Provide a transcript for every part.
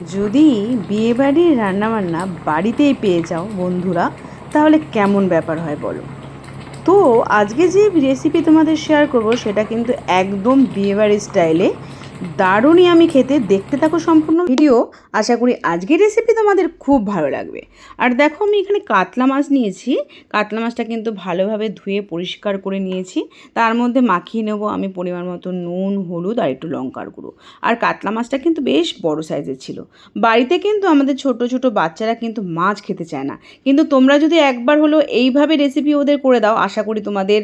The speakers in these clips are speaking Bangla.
যদি বিয়েবাড়ির রান্নাবান্না বাড়িতেই পেয়ে যাও বন্ধুরা, তাহলে কেমন ব্যাপার হয় বলো? তো আজকে যে রেসিপি তোমাদের শেয়ার করব, সেটা কিন্তু একদম বিয়েবাড়ির স্টাইলে দারুণই আমি খেতে, দেখতে থাকো সম্পূর্ণ ভিডিও। আশা করি আজকের রেসিপি তোমাদের খুব ভালো লাগবে। আর দেখো আমি এখানে কাতলা মাছ নিয়েছি। কাতলা মাছটা কিন্তু ভালোভাবে ধুয়ে পরিষ্কার করে নিয়েছি। তার মধ্যে মাখিয়ে নেব আমি পরিমাণ মতো নুন, হলুদ আর একটু লঙ্কার গুঁড়ো। আর কাতলা মাছটা কিন্তু বেশ বড় সাইজের ছিল। বাড়িতে কিন্তু আমাদের ছোট ছোট বাচ্চারা কিন্তু মাছ খেতে চায় না। কিন্তু তোমরা যদি একবার হলো এইভাবে রেসিপি ওদের করে দাও, আশা করি তোমাদের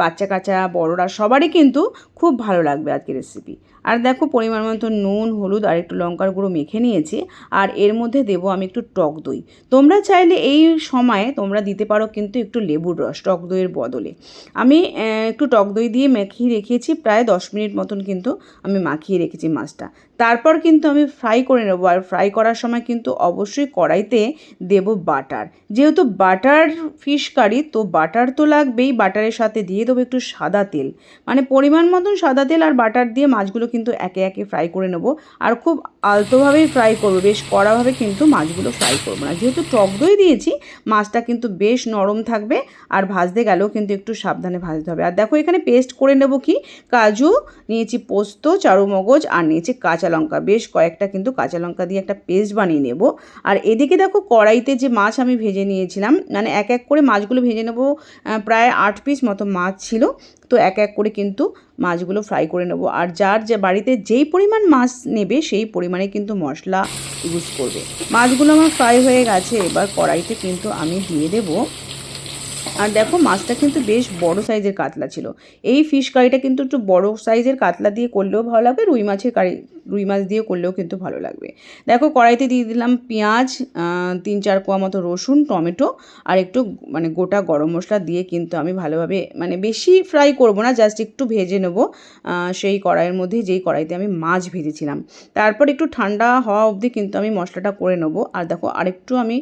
বাচ্চা কাচ্চা বড়রা সবারই কিন্তু খুব ভালো লাগবে আজকের রেসিপি আর দেখো পরিমাণ মতো নুন, হলুদ আর একটু লঙ্কার গুঁড়ো মেখে নিয়েছি আর এর মধ্যে দেবো আমি একটু টক দই। তোমরা চাইলে এই সময়ে তোমরা দিতে পারো কিন্তু একটু লেবুর রস টক দইয়ের বদলে। আমি একটু টক দই দিয়ে মাখিয়ে রেখেছি, প্রায় দশ মিনিট মতন কিন্তু আমি মাখিয়ে রেখেছি মাছটা। তারপর কিন্তু আমি ফ্রাই করে নেব আর ফ্রাই করার সময় কিন্তু অবশ্যই কড়াইতে দেব বাটার। যেহেতু বাটার ফিশ কারি, তো বাটার তো লাগবেই, বাটারের সাথে দিয়ে দেবো একটু সাদা তেল। মানে পরিমাণ মতন সাদা তেল আর বাটার দিয়ে মাছগুলো কিন্তু একে একে ফ্রাই করে নেব। আর খুব আলতোভাবেই ফ্রাই করব। বেশ কড়াভাবে কিন্তু মাছগুলো ফ্রাই করব না। যেহেতু টক দই দিয়েছি, মাছটা কিন্তু বেশ নরম থাকবে আর ভাজতে গেলেও কিন্তু একটু সাবধানে ভাজতে হবে। আর দেখো এখানে পেস্ট করে নেব কি? কাজু, নিয়েছি পোস্ত, চারু মগজ আর নিয়েছি কাঁচা লঙ্কা। বেশ কয়েকটা কিন্তু কাঁচা লঙ্কা দিয়ে একটা পেস্ট বানিয়ে নেব। আর এদিকে দেখো কড়াইতে যে মাছ আমি ভেজে নিয়েছিলাম মানে এক এক করে মাছগুলো ভেজে নেব প্রায় আট পিস মতো মাছ ছিল। তো এক এক করে কিন্তু মাছগুলো ফ্রাই করে নেব। আর যার যে বাড়িতে যেই পরিমাণ মাছ নেবে, সেই পরিমাণে কিন্তু মশলা ইউজ করবে। মাছগুলো আমার ফ্রাই হয়ে গেছে, এবার কড়াইতে কিন্তু আমি দিয়ে দেবো আর দেখো, মাছটা কিন্তু বেশ বড় সাইজের কাতলা ছিল। এই ফিশ কারিটা কিন্তু একটু বড় সাইজের কাতলা দিয়ে করলেও ভালো লাগবে, রুই মাছের কারি রুই মাছ দিয়ে করলেও কিন্তু ভালো লাগবে। দেখো, কড়াইতে দিয়ে দিলাম পেঁয়াজ তিন চার কোয়া মতো রসুন, টমেটো আর একটু মানে গোটা গরম মশলা দিয়ে কিন্তু আমি ভালোভাবে মানে বেশি ফ্রাই করব না জাস্ট একটু ভেজে নেব। সেই কড়াইয়ের মধ্যে যেই কড়াইতে আমি মাছ ভেজেছিলাম। তারপর একটু ঠান্ডা হওয়া অবধি কিন্তু আমি মশলাটা করে নেব। আর দেখো, আরেকটু আমি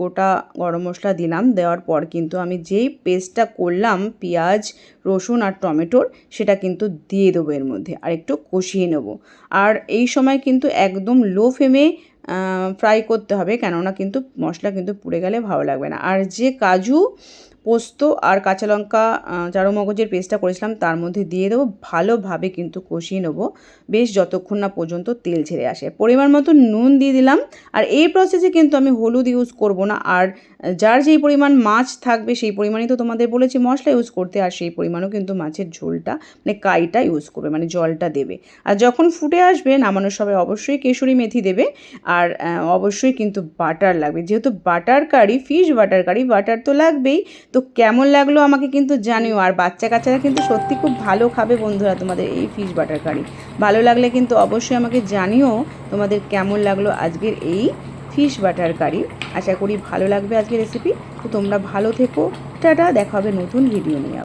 গোটা গরম মশলা দিলাম, দেওয়ার পর কিন্তু আমি যেই পেস্টটা করলাম, পেঁয়াজ, রসুন আর টমেটোর, সেটা কিন্তু দিয়ে দেবো এর মধ্যে আর একটু কষিয়ে নেব। আর এই সময় কিন্তু একদম লো ফ্লেমে ফ্রাই করতে হবে কেননা কিন্তু মশলা কিন্তু পুড়ে গেলে ভালো লাগবে না। আর যে কাজু পোস্ত আর কাঁচা লঙ্কা চারো মগজের পেস্টটা করেছিলাম, তার মধ্যে দিয়ে দেবো। ভালোভাবে কিন্তু কষিয়ে নেব। বেশ যতক্ষণ না পর্যন্ত তেল ছেড়ে আসে। পরিমাণ মতো নুন দিয়ে দিলাম। আর এই প্রসেসে কিন্তু আমি হলুদ ইউজ করব না। আর যার যেই পরিমাণ মাছ থাকবে, সেই পরিমাণই তো তোমাদের বলেছি মশলা ইউজ করতে। আর সেই পরিমাণও কিন্তু মাছের ঝোলটা মানে কাইটা ইউজ করবে মানে জলটা দেবে। আর যখন ফুটে আসবে, নামানোর সময় অবশ্যই কেশরি মেথি দেবে। আর অবশ্যই কিন্তু বাটার লাগবে। যেহেতু butter curry fish butter curry butter তো লাগবেই। তো কেমন লাগল আমাকে কিন্তু জানিও। আর বাচ্চা কাচ্চারা কিন্তু সত্যি খুব ভালো খাবে বন্ধুরা তোমাদের এই ফিশ বাটার কারি ভালো লাগলে কিন্তু অবশ্যই আমাকে জানিও তোমাদের কেমন লাগল আজকের এই ফিশ বাটার কারি আশা করি ভালো লাগবে আজকের রেসিপি তো তোমরা ভালো থেকো। টাটা, দেখা হবে নতুন ভিডিও নিয়ে।